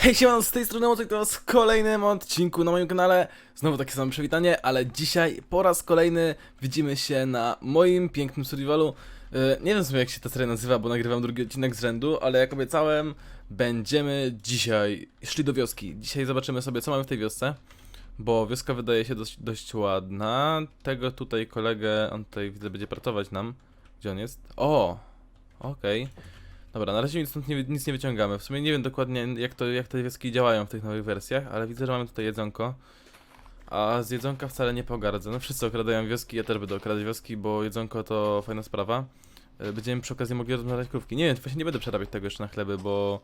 Hej, siemano, z tej strony Mocek, to w kolejnym odcinku na moim kanale. Znowu takie samo przywitanie, ale dzisiaj po raz kolejny widzimy się na moim pięknym survivalu. E, Nie wiem sobie jak się ta seria nazywa, bo nagrywam drugi odcinek z rzędu, ale jak obiecałem, będziemy dzisiaj szli do wioski. Dzisiaj zobaczymy sobie co mamy w tej wiosce, bo wioska wydaje się dość, dość ładna. Tego tutaj kolegę, on tutaj widzę będzie pracować nam. Gdzie on jest? O, okej. Dobra, na razie stąd nie, nic nie wyciągamy. W sumie nie wiem dokładnie jak, to, jak te wioski działają w tych nowych wersjach, ale widzę, że mamy tutaj jedzonko. A z jedzonka wcale nie pogardzę. No wszyscy okradają wioski, ja też będę okradać wioski, bo jedzonko to fajna sprawa. E, Będziemy przy okazji mogli rozmnażać krówki. Nie wiem, właśnie nie będę przerabiać tego jeszcze na chleby, bo,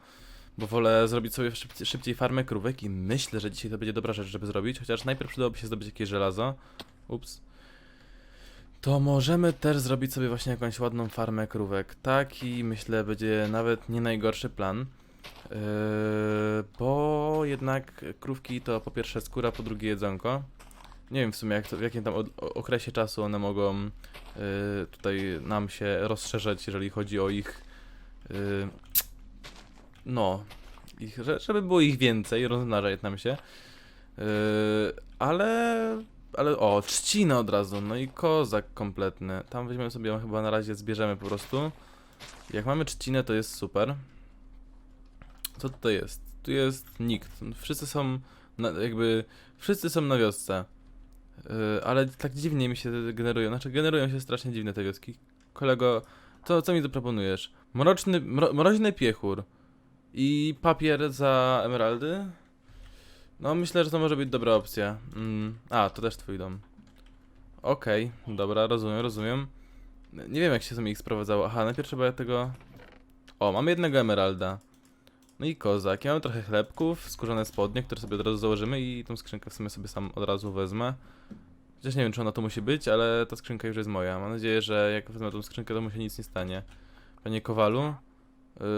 bo wolę zrobić sobie szybciej, szybciej farmę krówek i myślę, że dzisiaj to będzie dobra rzecz, żeby zrobić, chociaż najpierw przydałoby się zdobyć jakieś żelazo. Ups. To możemy też zrobić sobie właśnie jakąś ładną farmę krówek. Taki myślę będzie nawet nie najgorszy plan. Yy, bo jednak krówki to po pierwsze skóra, po drugie jedzonko. Nie wiem w sumie jak to, w jakim tam okresie czasu one mogą yy, tutaj nam się rozszerzać, jeżeli chodzi o ich yy, no, ich, że- żeby było ich więcej, rozmnażać nam się. Yy, ale ale o, trzcina od razu, no i kozak kompletny. Tam weźmiemy sobie chyba na razie zbierzemy po prostu. Jak mamy trzcinę, to jest super. Co tutaj jest? Tu jest nikt. Wszyscy są na, jakby, wszyscy są na wiosce. Yy, ale tak dziwnie mi się generują, znaczy generują się strasznie dziwne te wioski. Kolego, to co mi zaproponujesz? Mroczny, mro, mroźny piechur i papier za emeraldy? No, myślę, że to może być dobra opcja. Mm. A, to też twój dom. Okej, dobra, rozumiem, rozumiem. Nie wiem, jak się sobie ich sprowadzało. Aha, najpierw trzeba tego... O, mamy jednego emeralda. No i kozak. Ja mam trochę chlebków, skórzane spodnie, które sobie od razu założymy i tą skrzynkę w sumie sobie sam od razu wezmę. Chociaż nie wiem, czy ona to musi być, ale ta skrzynka już jest moja. Mam nadzieję, że jak wezmę tą skrzynkę, to mu się nic nie stanie. Panie Kowalu,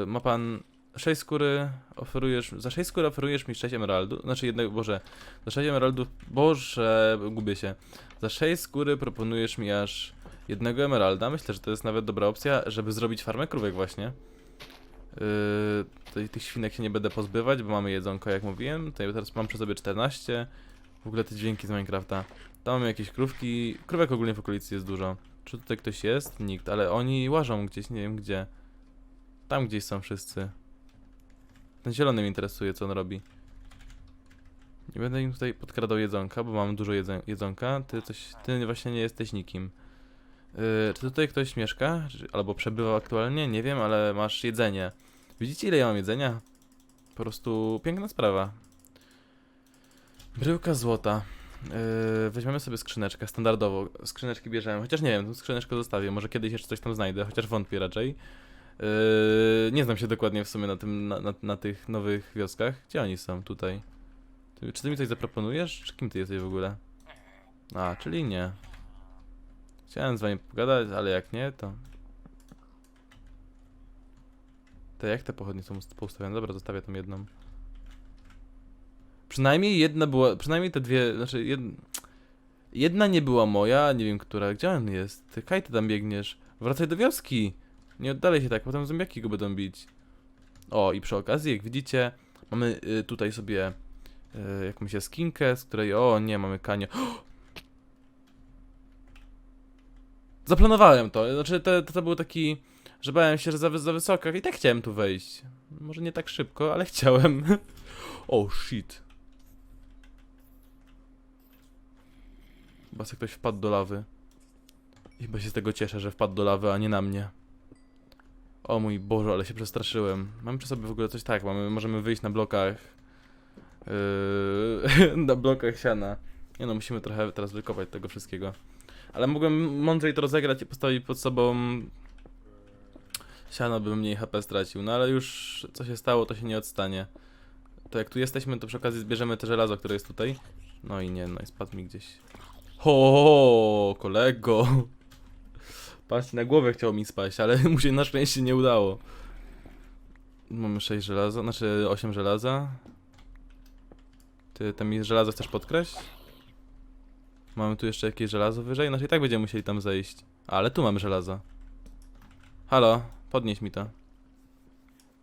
y, ma pan 6 skóry oferujesz, za 6 skóry oferujesz mi 6 emeraldów, znaczy jednego, boże, za 6 emeraldów, boże, gubię się. Za 6 skóry proponujesz mi aż jednego emeralda, myślę, że to jest nawet dobra opcja, żeby zrobić farmę krówek właśnie. Yy, tych świnek się nie będę pozbywać, bo mamy jedzonko, jak mówiłem, tutaj teraz mam przy sobie 14, w ogóle te dźwięki z Minecrafta. Tam mamy jakieś krówki, krówek ogólnie w okolicy jest dużo. Czy tutaj ktoś jest? Nikt, ale oni łażą gdzieś, nie wiem gdzie. Tam gdzieś są wszyscy. Ten zielony mnie interesuje, co on robi. Nie będę im tutaj podkradał jedzonka, bo mam dużo jedzonka. Ty coś, ty właśnie nie jesteś nikim. Yy, czy tutaj ktoś mieszka? Albo przebywa aktualnie? Nie wiem, ale masz jedzenie. Widzicie ile ja mam jedzenia? Po prostu piękna sprawa. Bryłka złota. Yy, weźmiemy sobie skrzyneczkę, standardowo. Skrzyneczki bierzemy, chociaż nie wiem, tą skrzyneczkę zostawię. Może kiedyś jeszcze coś tam znajdę, chociaż wątpię raczej. Yy, nie znam się dokładnie w sumie na tym, na, na, na tych nowych wioskach. Gdzie oni są tutaj? Ty, czy ty mi coś zaproponujesz? Czy kim ty jesteś w ogóle? A, czyli nie. Chciałem z wami pogadać, ale jak nie, to... To jak te pochodnie są ust- poustawione? Dobra, zostawię tam jedną. Przynajmniej jedna była, przynajmniej te dwie, znaczy jed... Jedna nie była moja, nie wiem która. Gdzie on jest? Ty, Kaj, ty tam biegniesz. Wracaj do wioski. Nie oddalaj się tak, potem zombiaki go będą bić. O, i przy okazji, jak widzicie, mamy y, tutaj sobie y, jakąś jaskinkę, z której, o nie, mamy kanio. Zaplanowałem to, znaczy to, to, to był taki, że bałem się, że za, za wysoko i tak chciałem tu wejść. Może nie tak szybko, ale chciałem. oh shit. Chyba ktoś wpadł do lawy. I Chyba się z tego cieszę, że wpadł do lawy, a nie na mnie. O mój Boże, ale się przestraszyłem. Mamy przy sobie w ogóle coś tak, mamy, możemy wyjść na blokach. Yy, na blokach siana. Nie no, musimy trochę teraz wykopać tego wszystkiego. Ale mogłem mądrzej to rozegrać i postawić pod sobą siano, bym mniej HP stracił. No ale już co się stało, to się nie odstanie. To jak tu jesteśmy, to przy okazji zbierzemy te żelazo, które jest tutaj. No i nie, no i spadł mi gdzieś. Ho, kolego. Patrzcie, na głowę chciał mi spaść, ale mu się na szczęście nie udało. Mamy 6 żelaza, znaczy 8 żelaza. Ty tam mi żelazo chcesz podkreślić? Mamy tu jeszcze jakieś żelazo wyżej? Znaczy i tak będziemy musieli tam zejść. Ale tu mamy żelazo. Halo, podnieś mi to.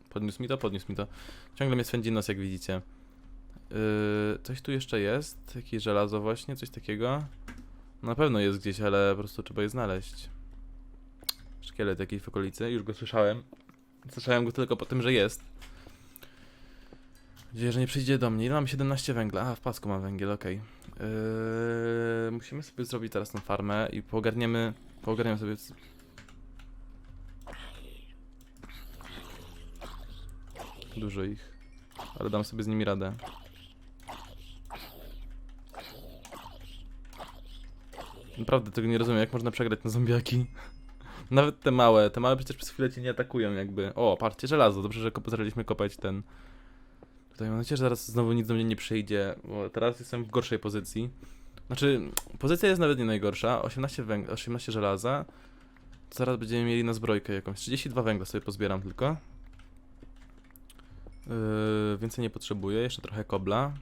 Podniósł mi to, podniósł mi to. Ciągle mnie swędzi nos, jak widzicie. Yy, coś tu jeszcze jest? Jakieś żelazo właśnie? Coś takiego? Na pewno jest gdzieś, ale po prostu trzeba je znaleźć. Szkielet jakiś w okolicy, już go słyszałem. Słyszałem go tylko po tym, że jest. Nadzieję, że nie przyjdzie do mnie. Ile mam 17 węgla? A, w pasku mam węgiel, okej. Yy, musimy sobie zrobić teraz tą farmę i poogarniemy, poogarniemy sobie... Dużo ich, ale dam sobie z nimi radę. Naprawdę tego nie rozumiem, jak można przegrać na zombiaki. Nawet te małe, te małe przecież przez chwilę cię nie atakują jakby. O, patrzcie, żelazo, dobrze, że zaczęliśmy kopać ten... Tutaj mam nadzieję, że zaraz znowu nic do mnie nie przyjdzie, bo teraz jestem w gorszej pozycji. Znaczy, pozycja jest nawet nie najgorsza, 18, węg- 18 żelaza. Zaraz będziemy mieli na zbrojkę jakąś. 32 węgla sobie pozbieram tylko. Yy, więcej nie potrzebuję, jeszcze trochę kobla.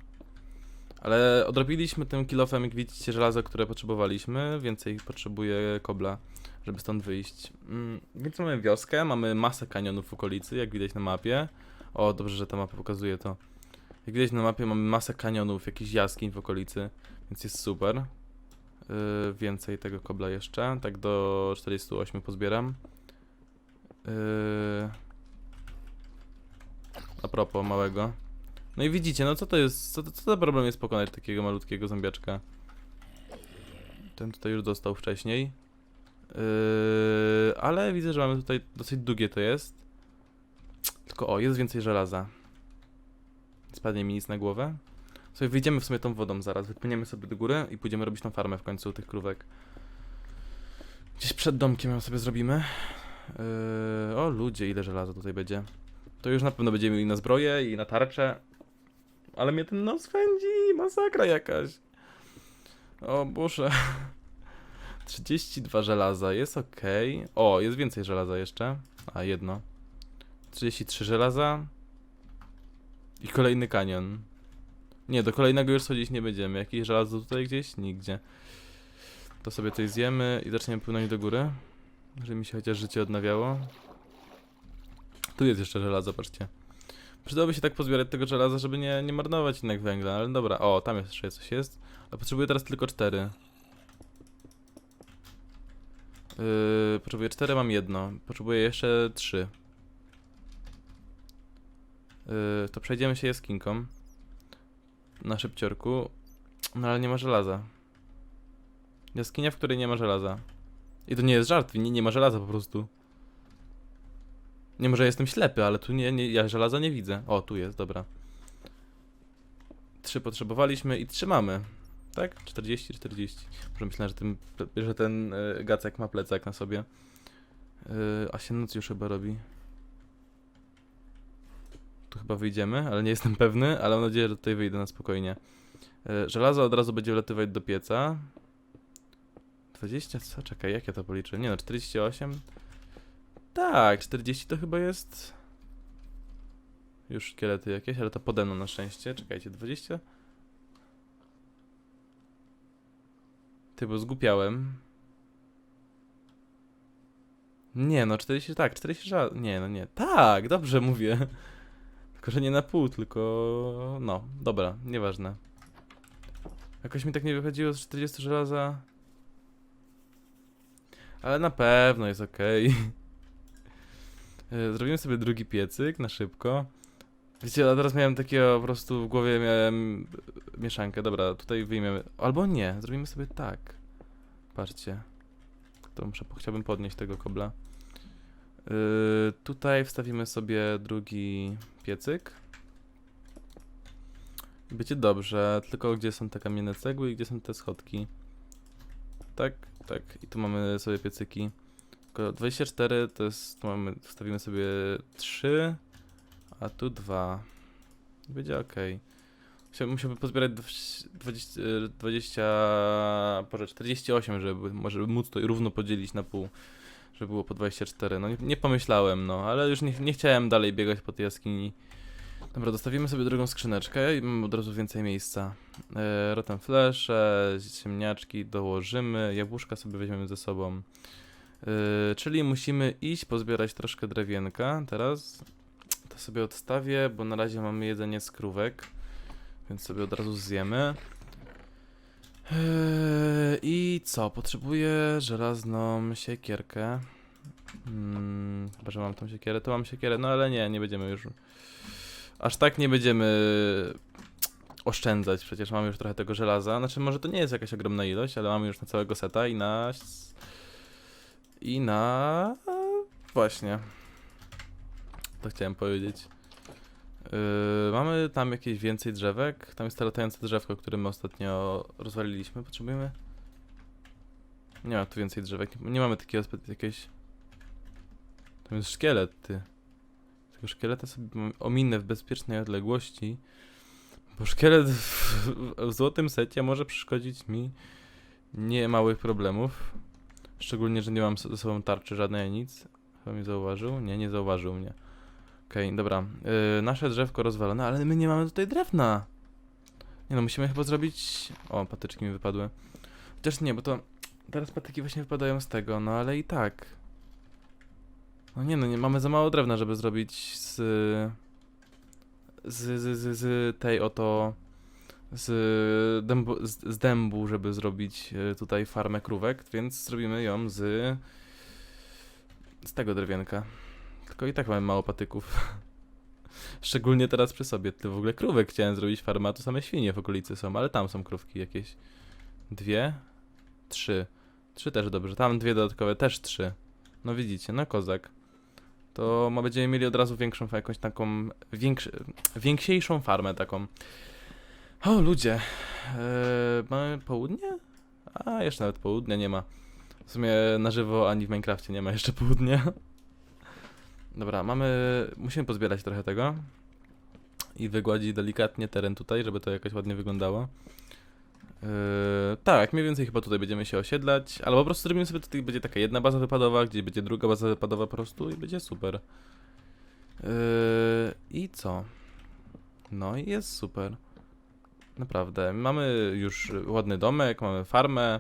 Ale odrobiliśmy tym kilofem, jak widzicie, żelazo, które potrzebowaliśmy. Więcej potrzebuję kobla, żeby stąd wyjść. Mm, więc mamy wioskę, mamy masę kanionów w okolicy, jak widać na mapie. O, dobrze, że ta mapa pokazuje to. Jak widać na mapie mamy masę kanionów, jakichś jaskiń w okolicy, więc jest super. Yy, więcej tego kobla jeszcze, tak do 48 pozbieram. Yy... A propos małego. No i widzicie, no co to jest, co, to- co za problem jest pokonać takiego malutkiego zombiaczka? Ten tutaj już dostał wcześniej. Yy, ale widzę, że mamy tutaj dosyć długie to jest. Tylko o, jest więcej żelaza. Spadnie mi nic na głowę. Sobie wyjdziemy w sumie tą wodą zaraz, wypłyniemy sobie do góry i pójdziemy robić tą farmę w końcu tych krówek. Gdzieś przed domkiem ją sobie zrobimy. Yy, o ludzie, ile żelaza tutaj będzie. To już na pewno będziemy mieli na zbroję i na tarczę. Ale mnie ten nos pędzi, masakra jakaś. O Boże. 32 żelaza, jest ok. O, jest więcej żelaza jeszcze. A, jedno. 33 żelaza. I kolejny kanion. Nie, do kolejnego już schodzić nie będziemy. Jakieś żelazo tutaj gdzieś? Nigdzie. To sobie coś zjemy i zaczniemy płynąć do góry. Żeby mi się chociaż życie odnawiało. Tu jest jeszcze żelazo, patrzcie. Przydałoby się tak pozbierać tego żelaza, żeby nie, nie marnować jednak węgla, ale dobra. O, tam jeszcze coś jest. A potrzebuję teraz tylko cztery. Yy, potrzebuję cztery, mam jedno. Potrzebuję jeszcze trzy. Yy, to przejdziemy się jaskinką. Na szybciorku. No ale nie ma żelaza. Jaskinia, w której nie ma żelaza. I to nie jest żart, nie, nie ma żelaza po prostu. Nie może jestem ślepy, ale tu nie, nie, ja żelaza nie widzę. O, tu jest, dobra. Trzy potrzebowaliśmy i trzymamy. Tak? 40, 40. Może myślałem, że ten, że ten y, gacek ma plecak na sobie. Y, a się noc już chyba robi. Tu chyba wyjdziemy, ale nie jestem pewny, ale mam nadzieję, że tutaj wyjdę na spokojnie. Y, żelazo od razu będzie wlatywać do pieca. 20, co? Czekaj, jak ja to policzę? Nie no, 48. Tak, 40 to chyba jest. Już szkielety jakieś, ale to pode mną na szczęście. Czekajcie, 20. Ty, bo zgupiałem. Nie, no 40, tak, 40 żal. Nie, no nie. Tak, dobrze mówię. Tylko, że nie na pół, tylko. No, dobra, nieważne. Jakoś mi tak nie wychodziło z 40 żelaza. Ale na pewno jest okej. E, Zrobimy sobie drugi piecyk na szybko. Wiecie, a teraz miałem takiego po prostu w głowie miałem mieszankę. Dobra, tutaj wyjmiemy. Albo nie, zrobimy sobie tak. Patrzcie. To muszę, chciałbym podnieść tego kobla. Yy, tutaj wstawimy sobie drugi piecyk. Będzie dobrze, tylko gdzie są te kamienne cegły i gdzie są te schodki. Tak, tak. I tu mamy sobie piecyki. Tylko 24 to jest, tu mamy, wstawimy sobie 3, a tu 2. Będzie ok. Musiałbym, pozbierać dw- 20, e, 20, Boże, 48, żeby, może móc to równo podzielić na pół, żeby było po 24. No nie, nie pomyślałem, no, ale już nie, nie chciałem dalej biegać po tej jaskini. Dobra, dostawimy sobie drugą skrzyneczkę i mamy od razu więcej miejsca. E, rotem flesze, ziemniaczki dołożymy, jabłuszka sobie weźmiemy ze sobą. Yy, czyli musimy iść, pozbierać troszkę drewienka teraz. To sobie odstawię, bo na razie mamy jedzenie z krówek, więc sobie od razu zjemy. Eee, I co? Potrzebuję żelazną siekierkę. Hmm, chyba, że mam tą siekierę, to mam siekierę, no ale nie, nie będziemy już. Aż tak nie będziemy oszczędzać, przecież mamy już trochę tego żelaza. Znaczy, może to nie jest jakaś ogromna ilość, ale mamy już na całego seta i na. I na. Właśnie. To chciałem powiedzieć. Yy, mamy tam jakieś więcej drzewek. Tam jest to latające drzewko, które my ostatnio rozwaliliśmy. Potrzebujemy. Nie ma tu więcej drzewek. Nie, nie mamy takiego zbyt jakiegoś. Tam jest szkielet, ty. Tego szkieleta sobie ominę w bezpiecznej odległości. Bo szkielet w, w złotym secie może przeszkodzić mi nie małych problemów. Szczególnie, że nie mam ze sobą tarczy żadnej nic. Chyba mnie zauważył? Nie, nie zauważył mnie. Okej, dobra. Yy, nasze drzewko rozwalone, ale my nie mamy tutaj drewna. Nie no, musimy chyba zrobić... O, patyczki mi wypadły. Chociaż nie, bo to... Teraz patyki właśnie wypadają z tego, no ale i tak. No nie no, nie mamy za mało drewna, żeby zrobić z... Z, z, z, z tej oto... Z dębu, z, z dębu, żeby zrobić e, tutaj farmę krówek, więc zrobimy ją z... Z tego drewienka. Tylko i tak mamy mało patyków. Szczególnie teraz przy sobie. Ty w ogóle krówek chciałem zrobić farmę, a tu same świnie w okolicy są, ale tam są krówki jakieś. Dwie? Trzy. Trzy też dobrze. Tam dwie dodatkowe, też trzy. No widzicie, no kozak. To ma będziemy mieli od razu większą, jakąś taką, większy, więksiejszą farmę taką. O, ludzie. Eee, mamy południe? A, jeszcze nawet południa nie ma. W sumie na żywo ani w Minecrafcie nie ma jeszcze południa. Dobra, mamy. Musimy pozbierać trochę tego. I wygładzić delikatnie teren tutaj, żeby to jakoś ładnie wyglądało. Yy, tak, mniej więcej chyba tutaj będziemy się osiedlać, ale po prostu zrobimy sobie tutaj będzie taka jedna baza wypadowa, gdzie będzie druga baza wypadowa po prostu i będzie super. Yy, I co? No i jest super. Naprawdę. Mamy już ładny domek, mamy farmę.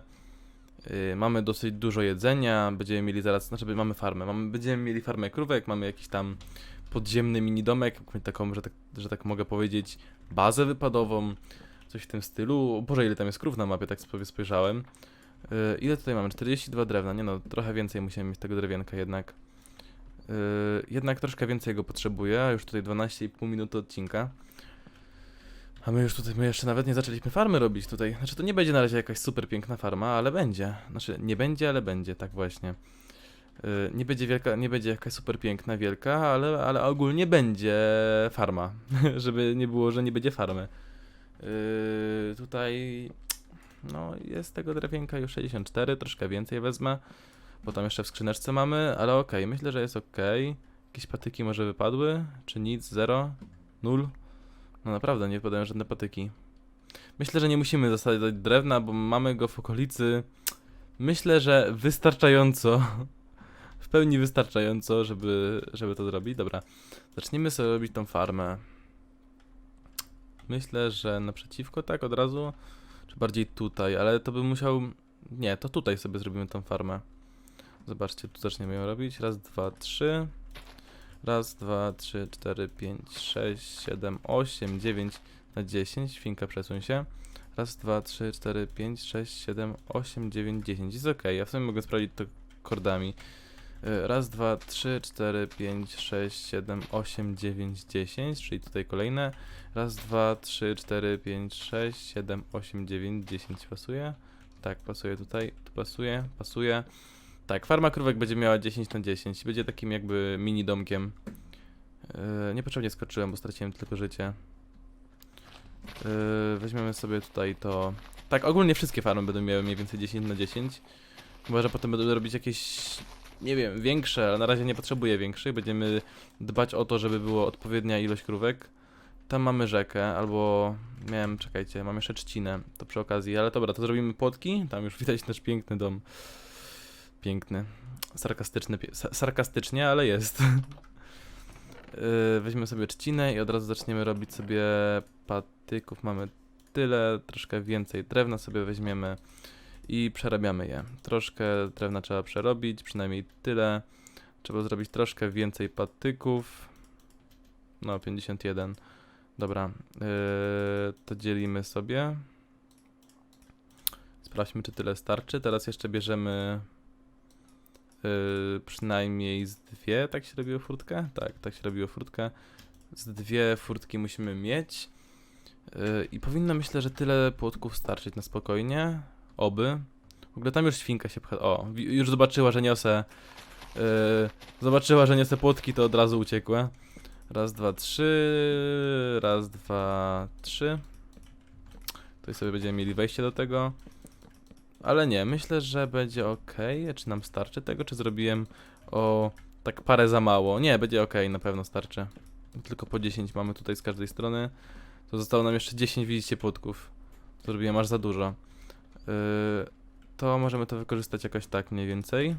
Yy, mamy dosyć dużo jedzenia, będziemy mieli zaraz, znaczy mamy farmę, mamy, będziemy mieli farmę krówek, mamy jakiś tam podziemny mini domek, taką, że tak, że tak mogę powiedzieć, bazę wypadową, coś w tym stylu. Boże, ile tam jest krów na mapie, tak sobie spojrzałem. Yy, ile tutaj mamy? 42 drewna, nie no, trochę więcej musimy mieć tego drewienka jednak. Yy, jednak troszkę więcej go potrzebuję, już tutaj 12,5 minuty odcinka. A my już tutaj, my jeszcze nawet nie zaczęliśmy farmy robić tutaj. Znaczy to nie będzie na razie jakaś super piękna farma, ale będzie. Znaczy nie będzie, ale będzie, tak właśnie. Yy, nie będzie wielka, nie będzie jakaś super piękna, wielka, ale, ale ogólnie będzie farma. Żeby nie było, że nie będzie farmy. Yy, tutaj no jest tego drewienka już 64, troszkę więcej wezmę. Bo tam jeszcze w skrzyneczce mamy, ale okej, myślę, że jest okej. Jakieś patyki może wypadły? Czy nic? Zero? Nul? No naprawdę, nie wypadają żadne patyki. Myślę, że nie musimy zasadzać drewna, bo mamy go w okolicy. Myślę, że wystarczająco. W pełni wystarczająco, żeby, żeby to zrobić. Dobra, zacznijmy sobie robić tą farmę. Myślę, że naprzeciwko tak od razu, czy bardziej tutaj, ale to bym musiał. Nie, to tutaj sobie zrobimy tą farmę. Zobaczcie, tu zaczniemy ją robić. Raz, dwa, trzy. Raz, dwa, trzy, cztery, pięć, sześć, siedem, osiem, dziewięć na dziesięć. Świnka, przesuń się. Raz, dwa, trzy, cztery, pięć, sześć, siedem, osiem, dziewięć, dziesięć. Jest ok, ja w sumie mogę sprawdzić to kordami. Y, Raz, dwa, trzy, cztery, pięć, sześć, siedem, osiem, dziewięć, dziesięć, czyli tutaj kolejne. Raz, dwa, trzy, cztery, pięć, sześć, siedem, osiem, dziewięć, dziesięć. Pasuje? Tak, pasuje tutaj, tu pasuje, pasuje. Tak, farma krówek będzie miała 10 na 10. Będzie takim jakby mini domkiem. Yy, niepotrzebnie skoczyłem, bo straciłem tylko życie. Yy, weźmiemy sobie tutaj to. Tak, ogólnie wszystkie farmy będą miały mniej więcej 10 na 10. Chyba, że potem będą robić jakieś, nie wiem, większe, ale na razie nie potrzebuję większych. Będziemy dbać o to, żeby było odpowiednia ilość krówek. Tam mamy rzekę, albo miałem, czekajcie, mam jeszcze trzcinę, to przy okazji, ale dobra, to zrobimy płotki. Tam już widać nasz piękny dom. Piękny. Sarkastyczny, sarkastycznie, ale jest. Yy, Weźmiemy sobie trzcinę i od razu zaczniemy robić sobie patyków. Mamy tyle, troszkę więcej drewna sobie weźmiemy i przerabiamy je. Troszkę drewna trzeba przerobić, przynajmniej tyle. Trzeba zrobić troszkę więcej patyków. No, 51. Dobra, yy, to dzielimy sobie. Sprawdźmy, czy tyle starczy. Teraz jeszcze bierzemy przynajmniej z dwie. Tak się robiło furtkę? Tak, tak się robiło furtkę. Z dwie furtki musimy mieć. Yy, I powinno myślę, że tyle płotków starczyć na spokojnie. Oby. W ogóle tam już świnka się pcha. O, już zobaczyła, że niosę. Yy, zobaczyła, że niosę płotki, to od razu uciekła. Raz, dwa, trzy. Raz, dwa, trzy. Tutaj sobie będziemy mieli wejście do tego. Ale nie, myślę, że będzie ok. Czy nam starczy tego, czy zrobiłem o tak parę za mało? Nie, będzie ok, na pewno starczy. Tylko po 10 mamy tutaj z każdej strony. To zostało nam jeszcze 10, widzicie, płotków. Zrobiłem aż za dużo. Yy, to możemy to wykorzystać jakoś tak mniej więcej.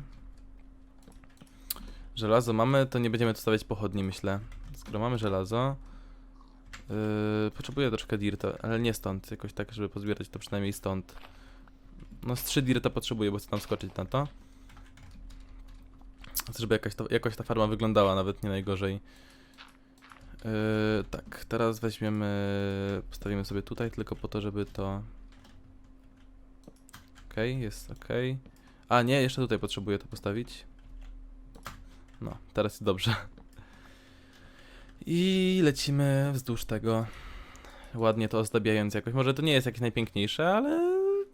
Żelazo mamy, to nie będziemy tu stawiać pochodni, myślę. Skoro mamy żelazo. Yy, potrzebuję troszkę dirta, ale nie stąd. Jakoś tak, żeby pozbierać to przynajmniej stąd. No z 3 dirta potrzebuję, bo chcę tam skoczyć na to. Chcę, żeby jakaś, to, ta farma wyglądała, nawet nie najgorzej. Yy, tak, teraz weźmiemy, postawimy sobie tutaj, tylko po to, żeby to... Okej, jest okej. A nie, jeszcze tutaj potrzebuję to postawić. No, teraz jest dobrze. I lecimy wzdłuż tego, ładnie to ozdabiając jakoś. Może to nie jest jakieś najpiękniejsze, ale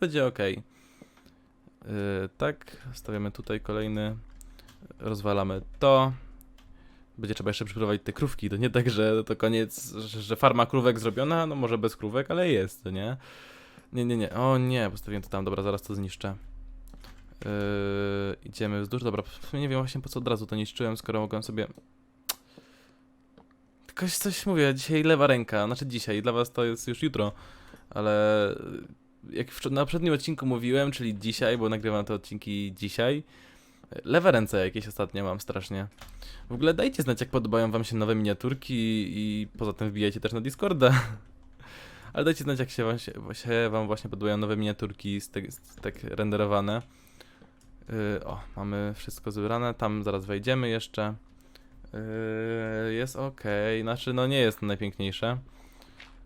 będzie ok. Yy, tak, stawiamy tutaj kolejny, rozwalamy to. Będzie trzeba jeszcze przyprowadzić te krówki, to nie tak, że to koniec, że, farma krówek zrobiona, no może bez krówek, ale jest, nie? Nie, nie, nie, o nie, postawiłem to tam, dobra, zaraz to zniszczę. Yy, idziemy wzdłuż, dobra, nie wiem właśnie po co od razu to niszczyłem, skoro mogłem sobie... Tylko coś mówię, dzisiaj lewa ręka, znaczy dzisiaj, dla was to jest już jutro, ale jak w, na poprzednim odcinku mówiłem, czyli dzisiaj, bo nagrywam te odcinki dzisiaj, lewe ręce jakieś ostatnio mam strasznie. W ogóle dajcie znać, jak podobają wam się nowe miniaturki i poza tym wbijajcie też na Discorda. Ale dajcie znać, jak się wam, się, się wam właśnie podobają nowe miniaturki z te, tak renderowane. Yy, o, mamy wszystko zebrane, tam zaraz wejdziemy jeszcze. Yy, jest ok, znaczy no nie jest najpiękniejsze,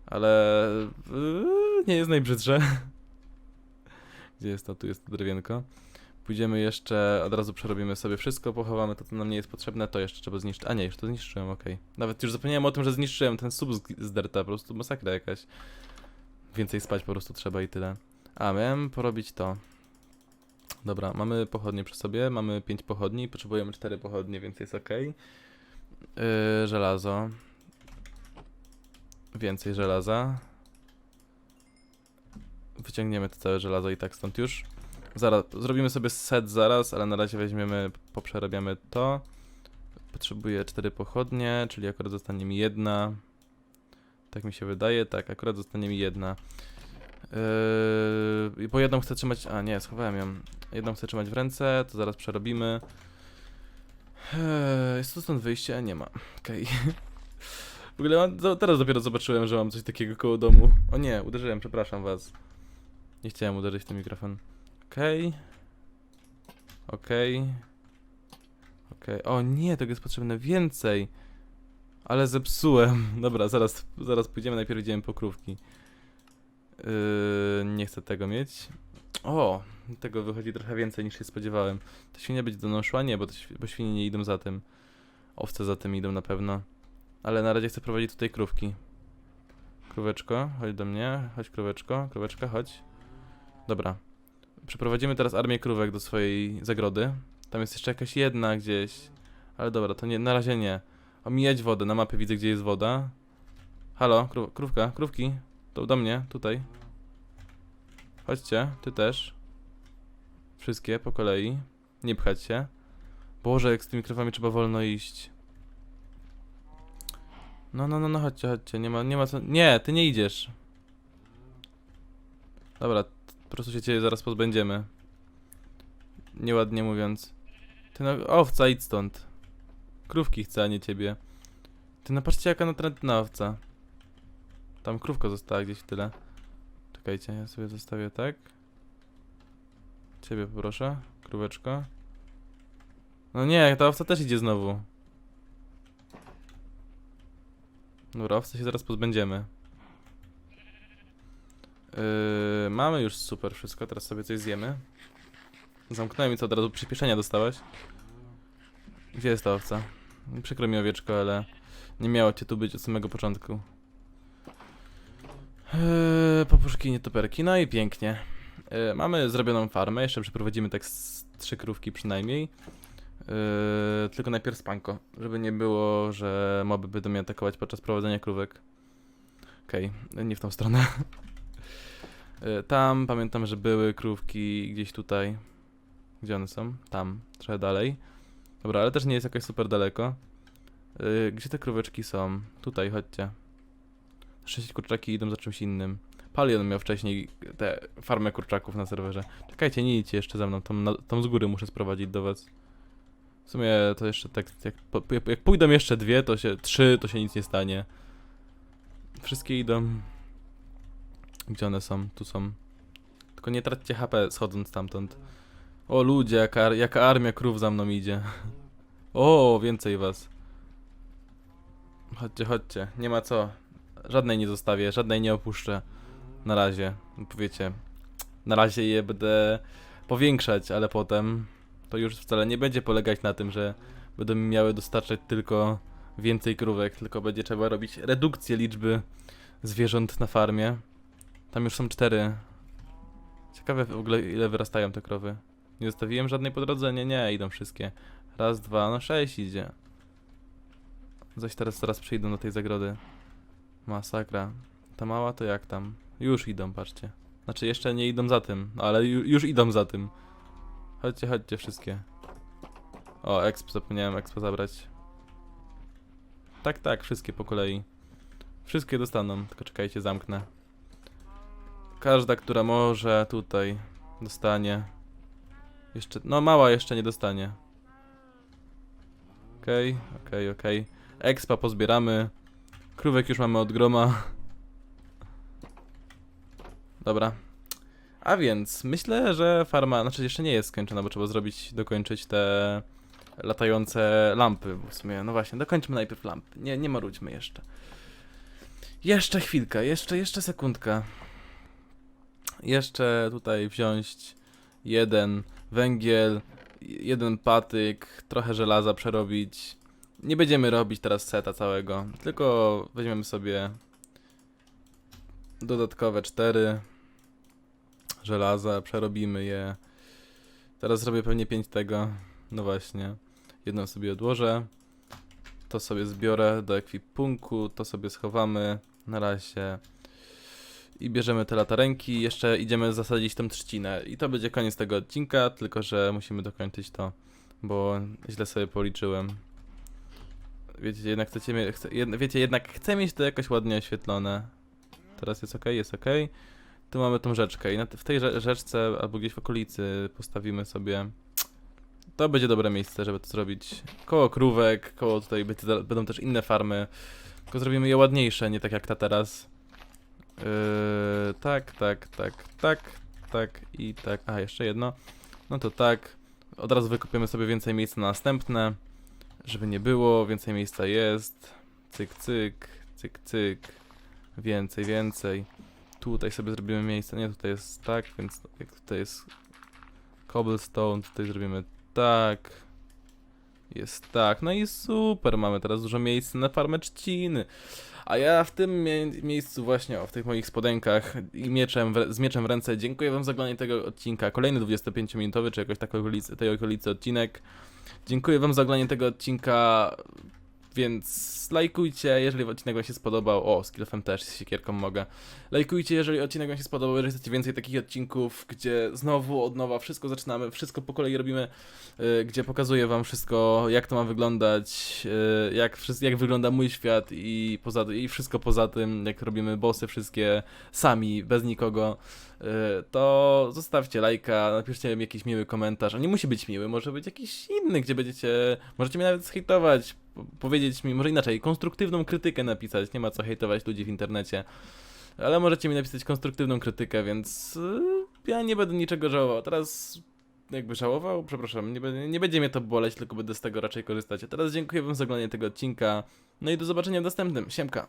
ale yy, nie jest najbrzydsze. Gdzie jest to? Tu jest to drewienko. Pójdziemy jeszcze, od razu przerobimy sobie wszystko, pochowamy to, co nam nie jest potrzebne, to jeszcze trzeba zniszczyć. A nie, już to zniszczyłem, okej. Nawet już zapomniałem o tym, że zniszczyłem ten sub z, z derta, po prostu masakra jakaś. Więcej spać po prostu trzeba i tyle. A, miałem porobić to. Dobra, mamy pochodnie przy sobie, mamy 5 pochodni, potrzebujemy 4 pochodnie, więc jest ok. Yy, żelazo. Więcej żelaza. Wyciągniemy to całe żelazo i tak stąd już. Zaraz, zrobimy sobie set zaraz, ale na razie weźmiemy, poprzerabiamy to. Potrzebuję 4 pochodnie, czyli akurat zostanie mi jedna. Tak mi się wydaje, tak, akurat zostanie mi jedna. Yy, po jedną chcę trzymać. A nie, schowałem ją. Jedną chcę trzymać w ręce, to zaraz przerobimy. Eee, Jest tu stąd wyjście? Nie ma. Okej. W ogóle mam, teraz dopiero zobaczyłem, że mam coś takiego koło domu. O nie, uderzyłem, przepraszam was. Nie chciałem uderzyć w ten mikrofon. Okej. Okej. Okej. O nie, tego jest potrzebne więcej. Ale zepsułem. Dobra, zaraz, zaraz pójdziemy, najpierw idziemy po krówki. Yy, nie chcę tego mieć. O, tego wychodzi trochę więcej niż się spodziewałem. To świnia będzie do mną szła? Nie, bo, to, bo świnie nie idą za tym. Owce za tym idą na pewno. Ale na razie chcę prowadzić tutaj krówki. Króweczko, chodź do mnie. Chodź króweczko, króweczka, chodź. Dobra. Przeprowadzimy teraz armię krówek do swojej zagrody. Tam jest jeszcze jakaś jedna gdzieś. Ale dobra, to nie, na razie nie. Omijać wodę, na mapie widzę gdzie jest woda. Halo, kró krówka, krówki. To do mnie, tutaj. Chodźcie, ty też. Wszystkie po kolei. Nie pchać się. Boże, jak z tymi krowami trzeba wolno iść. No, no, no, no, chodźcie, chodźcie. Nie ma, nie ma co. Nie, ty nie idziesz. Dobra, prostu się ciebie zaraz pozbędziemy. Nieładnie mówiąc. Ty no, owca, idź stąd. Krówki chcę, a nie ciebie. Ty no, patrzcie jaka natrętna owca. Tam krówka została gdzieś w tyle. Czekajcie, ja sobie zostawię tak. Ciebie poproszę, króweczko. No nie, ta owca też idzie znowu. Dobra, owce się zaraz pozbędziemy. Yy, mamy już super wszystko, teraz sobie coś zjemy. Zamknąłem i co, od razu przyspieszenia dostałeś? Gdzie jest ta owca? Przykro mi owieczko, ale nie miało cię tu być od samego początku. Yy, papuszki, nietoperki, no i pięknie. Yy, mamy zrobioną farmę, jeszcze przeprowadzimy tak z trzy krówki przynajmniej. Yy, tylko najpierw spanko, żeby nie było, że moby będą mnie atakować podczas prowadzenia krówek. Okej, nie w tą stronę. Yy, tam pamiętam, że były krówki gdzieś tutaj. Gdzie one są? Tam, trochę dalej. Dobra, ale też nie jest jakoś super daleko. Yy, gdzie te króweczki są? Tutaj, chodźcie. Sześć kurczaki idą za czymś innym. Palion miał wcześniej tę farmę kurczaków na serwerze. Czekajcie, nie idźcie jeszcze ze mną, tam, na, z góry muszę sprowadzić do was. W sumie to jeszcze tak, jak, jak pójdą jeszcze dwie, to się, trzy, to się nic nie stanie. Wszystkie idą. Gdzie one są? Tu są. Tylko nie traćcie HP schodząc stamtąd. O ludzie, jaka, jaka armia krów za mną idzie. O, więcej was. Chodźcie, chodźcie. Nie ma co. Żadnej nie zostawię, żadnej nie opuszczę. Na razie. Powiecie. Na razie je będę powiększać, ale potem to już wcale nie będzie polegać na tym, że będą mi miały dostarczać tylko więcej krówek, tylko będzie trzeba robić redukcję liczby zwierząt na farmie. Tam już są cztery. Ciekawe w ogóle ile wyrastają te krowy. Nie zostawiłem żadnej po drodze? Nie, nie, idą wszystkie. Raz, dwa, no sześć idzie. Zaś teraz, zaraz przyjdą do tej zagrody. Masakra. Ta mała to jak tam? Już idą, patrzcie. Znaczy jeszcze nie idą za tym, ale ju, już idą za tym. Chodźcie, chodźcie wszystkie. O, exp, zapomniałem expo zabrać. Tak, tak, wszystkie po kolei. Wszystkie dostaną, tylko czekajcie, zamknę. Każda, która może tutaj dostanie. Jeszcze, no mała jeszcze nie dostanie. Okej, okej, okej. Expa pozbieramy. Krówek już mamy od groma. Dobra. A więc myślę, że farma, znaczy jeszcze nie jest skończona, bo trzeba zrobić, dokończyć te latające lampy. W sumie, no właśnie, dokończmy najpierw lampy. Nie, nie marudźmy jeszcze. Jeszcze chwilkę, jeszcze, jeszcze sekundka. Jeszcze tutaj wziąć jeden węgiel, jeden patyk, trochę żelaza przerobić. Nie będziemy robić teraz seta całego, tylko weźmiemy sobie dodatkowe cztery żelaza, przerobimy je. Teraz zrobię pewnie 5 tego. No właśnie. Jedną sobie odłożę. To sobie zbiorę do ekwipunku, to sobie schowamy na razie. I bierzemy te latarenki. Jeszcze idziemy zasadzić tą trzcinę. I to będzie koniec tego odcinka, tylko że musimy dokończyć to, bo źle sobie policzyłem. Wiecie, jednak chcecie chce, jed, wiecie, jednak chcę mieć to jakoś ładnie oświetlone. Teraz jest ok, jest ok. Tu mamy tą rzeczkę i na w tej rze- rzeczce albo gdzieś w okolicy postawimy sobie. To będzie dobre miejsce, żeby to zrobić. Koło krówek, koło tutaj będzie, będą też inne farmy. Tylko zrobimy je ładniejsze, nie tak jak ta teraz. Yy, tak, tak, tak, tak, tak i tak. A, jeszcze jedno. No to tak. Od razu wykopiemy sobie więcej miejsca na następne. Żeby nie było, więcej miejsca jest. Cyk, cyk, cyk, cyk. Więcej, więcej. Tutaj sobie zrobimy miejsce. Nie, tutaj jest tak, więc jak tutaj jest cobblestone, tutaj zrobimy tak. Jest tak. No i super, mamy teraz dużo miejsca na farmę trzciny. A ja w tym mie miejscu właśnie, o, w tych moich spodenkach i mieczem z mieczem w ręce dziękuję wam za oglądanie tego odcinka. Kolejny 25-minutowy, czy jakoś takiej okolicy, tej okolicy odcinek. Dziękuję wam za oglądanie tego odcinka, więc lajkujcie, jeżeli odcinek wam się spodobał. O, z Kilfem też, z siekierką mogę. Lajkujcie, jeżeli odcinek wam się spodobał, jeżeli chcecie więcej takich odcinków, gdzie znowu od nowa wszystko zaczynamy, wszystko po kolei robimy, y, gdzie pokazuję wam wszystko, jak to ma wyglądać, y, jak, jak wygląda mój świat i, poza, i wszystko poza tym, jak robimy bossy wszystkie sami, bez nikogo, to zostawcie lajka, napiszcie mi jakiś miły komentarz, on nie musi być miły, może być jakiś inny, gdzie będziecie, możecie mnie nawet zhejtować, po- powiedzieć mi, może inaczej, konstruktywną krytykę napisać, nie ma co hejtować ludzi w internecie. Ale możecie mi napisać konstruktywną krytykę, więc yy, ja nie będę niczego żałował. Teraz jakby żałował, przepraszam, nie, nie będzie mnie to boleć, tylko będę z tego raczej korzystać. A teraz dziękuję wam za oglądanie tego odcinka. No i do zobaczenia w następnym. Siemka.